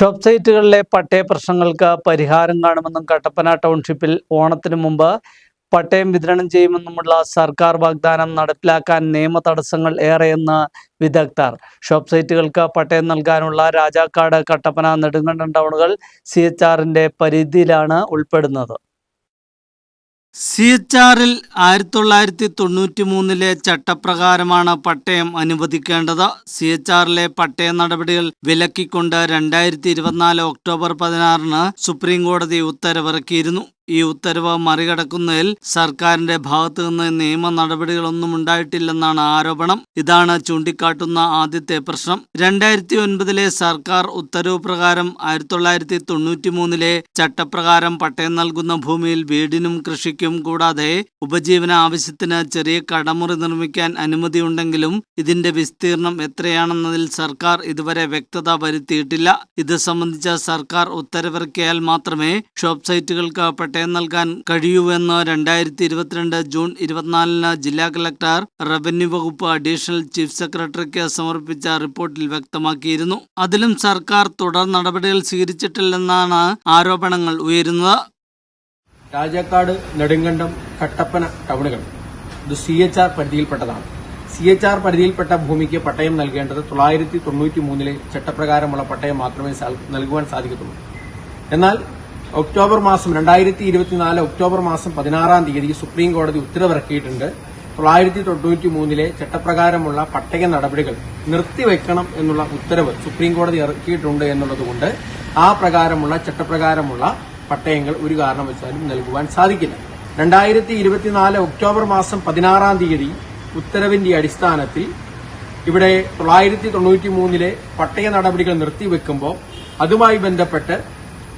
Shop സൈറ്റുകളിലെ പട്ടയ പ്രശ്നങ്ങൾക്ക് പരിഹാരം കാണുമെന്നും കട്ടപ്പന ടൗൺഷിപ്പിൽ ഓണത്തിന് മുമ്പ് പട്ടയം വിതരണം ചെയ്യുമെന്നുമുള്ള സർക്കാർ വാഗ്ദാനം നടപ്പിലാക്കാൻ നിയമ തടസ്സങ്ങൾ ഏറെയെന്ന് വിദഗ്ധർ. ഷോപ്പ് സൈറ്റുകൾക്ക് പട്ടയം നൽകാനുള്ള രാജാക്കാട് കട്ടപ്പന നെടുങ്കണ്ടം ടൗണുകൾ സി എച്ച് ആറിന്റെ പരിധിയിലാണ് ഉൾപ്പെടുന്നത്. സി എച്ച് ആറിൽ ആയിരത്തി തൊള്ളായിരത്തി തൊണ്ണൂറ്റി മൂന്നിലെ ചട്ടപ്രകാരമാണ് പട്ടയം അനുവദിക്കേണ്ടത്. സി എച്ച് ആറിലെ പട്ടയ നടപടികൾ വിലക്കിക്കൊണ്ട് രണ്ടായിരത്തി ഇരുപത്തിനാല് ഒക്ടോബർ പതിനാറിന് സുപ്രീം കോടതി ഉത്തരവിറക്കിയിരുന്നു. ഈ ഉത്തരവ് മറികടക്കുന്നതിൽ സർക്കാരിന്റെ ഭാഗത്തു നിന്ന് നിയമ നടപടികളൊന്നും ഉണ്ടായിട്ടില്ലെന്നാണ് ആരോപണം. ഇതാണ് ചൂണ്ടിക്കാട്ടുന്ന ആദ്യത്തെ പ്രശ്നം. രണ്ടായിരത്തി ഒൻപതിലെ സർക്കാർ ഉത്തരവ് പ്രകാരം ആയിരത്തി തൊള്ളായിരത്തി തൊണ്ണൂറ്റി മൂന്നിലെ ചട്ടപ്രകാരം പട്ടയം നൽകുന്ന ഭൂമിയിൽ വീടിനും കൃഷിക്കും കൂടാതെ ഉപജീവന ആവശ്യത്തിന് ചെറിയ കടമുറി നിർമ്മിക്കാൻ അനുമതിയുണ്ടെങ്കിലും ഇതിന്റെ വിസ്തീർണം എത്രയാണെന്നതിൽ സർക്കാർ ഇതുവരെ വ്യക്തത വരുത്തിയിട്ടില്ല. ഇത് സംബന്ധിച്ച സർക്കാർ ഉത്തരവിറക്കിയാൽ മാത്രമേ ഷോപ്പ് സൈറ്റുകൾക്ക് പട്ടയം നൽകാൻ കഴിയൂവെന്ന് രണ്ടായിരത്തി ഇരുപത്തിരണ്ട് ജൂൺ ഇരുപത്തിനാലിന് ജില്ലാ കളക്ടർ റവന്യൂ വകുപ്പ് അഡീഷണൽ ചീഫ് സെക്രട്ടറിക്ക് സമർപ്പിച്ച റിപ്പോർട്ടിൽ വ്യക്തമാക്കിയിരുന്നു. അതിലും സർക്കാർ തുടർ നടപടികൾ സ്വീകരിച്ചിട്ടില്ലെന്നാണ് ആരോപണങ്ങൾ ഉയരുന്നത്. രാജാക്കാട് നെടുങ്കണ്ടം കട്ടപ്പന ടൗണുകൾ. ഇത് സി എച്ച് ആർ പരിധിയിൽപ്പെട്ടതാണ്. സി എച്ച് ആർ പരിധിയിൽപ്പെട്ട ഭൂമിക്ക് പട്ടയം നൽകേണ്ടത് തൊള്ളായിരത്തി തൊണ്ണൂറ്റി മൂന്നിലെ ചട്ടപ്രകാരമുള്ള പട്ടയം മാത്രമേ നൽകുവാൻ സാധിക്കത്തുള്ളൂ. എന്നാൽ ഒക്ടോബർ മാസം രണ്ടായിരത്തി ഇരുപത്തിനാല് ഒക്ടോബർ മാസം പതിനാറാം തീയതി സുപ്രീം കോടതി ഉത്തരവിറക്കിയിട്ടുണ്ട്. തൊള്ളായിരത്തി തൊണ്ണൂറ്റി മൂന്നിലെ ചട്ടപ്രകാരമുള്ള പട്ടയ നടപടികൾ നിർത്തിവെക്കണം എന്നുള്ള ഉത്തരവ് സുപ്രീം കോടതി ഇറക്കിയിട്ടുണ്ട് എന്നുള്ളതുകൊണ്ട് ആ പ്രകാരമുള്ള ചട്ടപ്രകാരമുള്ള പട്ടയങ്ങൾ ഒരു കാരണവശാലും നൽകുവാൻ സാധിക്കില്ല. രണ്ടായിരത്തി ഇരുപത്തിനാല് ഒക്ടോബർ മാസം പതിനാറാം തീയതി ഉത്തരവിന്റെ അടിസ്ഥാനത്തിൽ ഇവിടെ തൊള്ളായിരത്തി തൊണ്ണൂറ്റി മൂന്നിലെ പട്ടയ നടപടികൾ നിർത്തിവെക്കുമ്പോൾ അതുമായി ബന്ധപ്പെട്ട്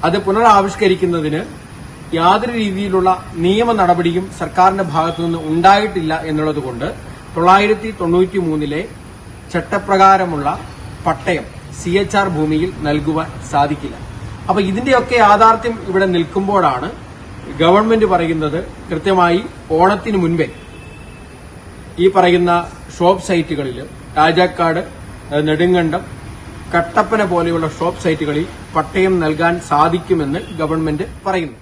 അത് പുനരാവിഷ്കരിക്കുന്നതിന് യാതൊരു രീതിയിലുള്ള നിയമ നടപടിയും സർക്കാരിന്റെ ഭാഗത്തുനിന്ന് ഉണ്ടായിട്ടില്ല എന്നുള്ളതുകൊണ്ട് തൊള്ളായിരത്തി തൊണ്ണൂറ്റി മൂന്നിലെ ചട്ടപ്രകാരമുള്ള പട്ടയം സി എച്ച് ആർ ഭൂമിയിൽ നൽകുവാൻ സാധിക്കില്ല. അപ്പൊ ഇതിന്റെയൊക്കെ യാഥാർത്ഥ്യം ഇവിടെ നിൽക്കുമ്പോഴാണ് ഗവൺമെന്റ് പറയുന്നത് കൃത്യമായി ഓണത്തിന് മുൻപേ ഈ പറയുന്ന ഷോപ്പ് സൈറ്റുകളിൽ രാജാക്കാട് നെടുങ്കണ്ടം കട്ടപ്പന പോലെയുള്ള ഷോപ്പ് സൈറ്റുകളിൽ പട്ടയം നൽകാൻ സാധിക്കുമെന്ന് ഗവൺമെന്റ് പറയുന്നു.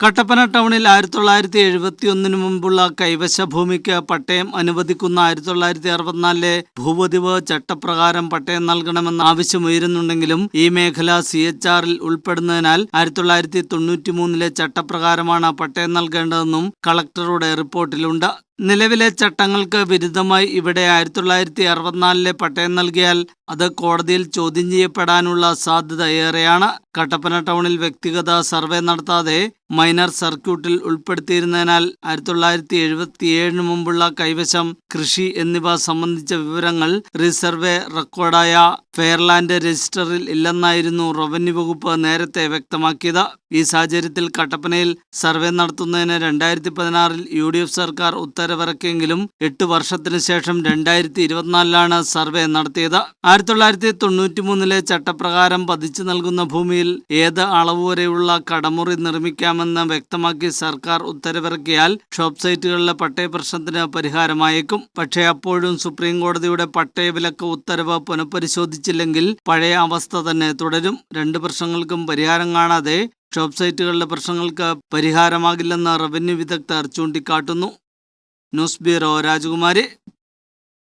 കട്ടപ്പന ടൗണിൽ ആയിരത്തി തൊള്ളായിരത്തി എഴുപത്തി ഒന്നിന് മുമ്പുള്ള കൈവശ ഭൂമിക്ക് പട്ടയം അനുവദിക്കുന്ന ആയിരത്തി തൊള്ളായിരത്തി അറുപത്തിനാലിലെ ഭൂപതിവ് ചട്ടപ്രകാരം പട്ടയം നൽകണമെന്ന ആവശ്യമുയരുന്നുണ്ടെങ്കിലും ഈ മേഖല സി എച്ച് ആറിൽ ഉൾപ്പെടുന്നതിനാൽ ആയിരത്തി തൊള്ളായിരത്തി തൊണ്ണൂറ്റി മൂന്നിലെ ചട്ടപ്രകാരമാണ് പട്ടയം നൽകേണ്ടതെന്നും കളക്ടറുടെ റിപ്പോർട്ടിലുണ്ട്. നിലവിലെ ചട്ടങ്ങൾക്ക് വിരുദ്ധമായി ഇവിടെ ആയിരത്തി തൊള്ളായിരത്തി അറുപത്തിനാലിലെ പട്ടയം നൽകിയാൽ അത് കോടതിയിൽ ചോദ്യം ചെയ്യപ്പെടാനുള്ള സാധ്യത ഏറെയാണ്. കട്ടപ്പന ടൗണിൽ വ്യക്തിഗത സർവേ നടത്താതെ മൈനർ സർക്യൂട്ടിൽ ഉൾപ്പെടുത്തിയിരുന്നതിനാൽ ആയിരത്തി തൊള്ളായിരത്തി എഴുപത്തിയേഴിന് മുമ്പുള്ള കൈവശം കൃഷി എന്നിവ സംബന്ധിച്ച വിവരങ്ങൾ റിസർവേ റെക്കോർഡായ ഫെയർലാൻഡ് രജിസ്റ്ററിൽ ഇല്ലെന്നായിരുന്നു റവന്യൂ വകുപ്പ് നേരത്തെ വ്യക്തമാക്കിയത്. ഈ സാഹചര്യത്തിൽ കട്ടപ്പനയിൽ സർവേ നടത്തുന്നതിന് രണ്ടായിരത്തി പതിനാറിൽ യു ഡി എഫ് സർക്കാർ ഉത്തരവിറക്കിയെങ്കിലും എട്ട് വർഷത്തിനു ശേഷം രണ്ടായിരത്തി ഇരുപത്തിനാലിലാണ് സർവേ നടത്തിയത്. ആയിരത്തി തൊള്ളായിരത്തി തൊണ്ണൂറ്റി മൂന്നിലെ ചട്ടപ്രകാരം പതിച്ചു നൽകുന്ന ഭൂമിയിൽ ഏത് അളവ് വരെയുള്ള കടമുറി നിർമ്മിക്കാമെന്ന് വ്യക്തമാക്കി സർക്കാർ ഉത്തരവിറക്കിയാൽ ഷോപ്പ് സൈറ്റുകളിലെ പട്ടയ പ്രശ്നത്തിന് പരിഹാരമായേക്കും. പക്ഷേ അപ്പോഴും സുപ്രീം കോടതിയുടെ പട്ടയ വിലക്ക് ഉത്തരവ് പുനഃപരിശോധിച്ചില്ലെങ്കിൽ പഴയ അവസ്ഥ തന്നെ തുടരും. രണ്ട് പ്രശ്നങ്ങൾക്കും പരിഹാരം കാണാതെ ഷോപ്പ് സൈറ്റുകളിലെ പ്രശ്നങ്ങൾക്ക് പരിഹാരമാകില്ലെന്ന് റവന്യൂ വിദഗ്ധർ ചൂണ്ടിക്കാട്ടുന്നു. ന്യൂസ് ബ്യൂറോ രാജകുമാരി.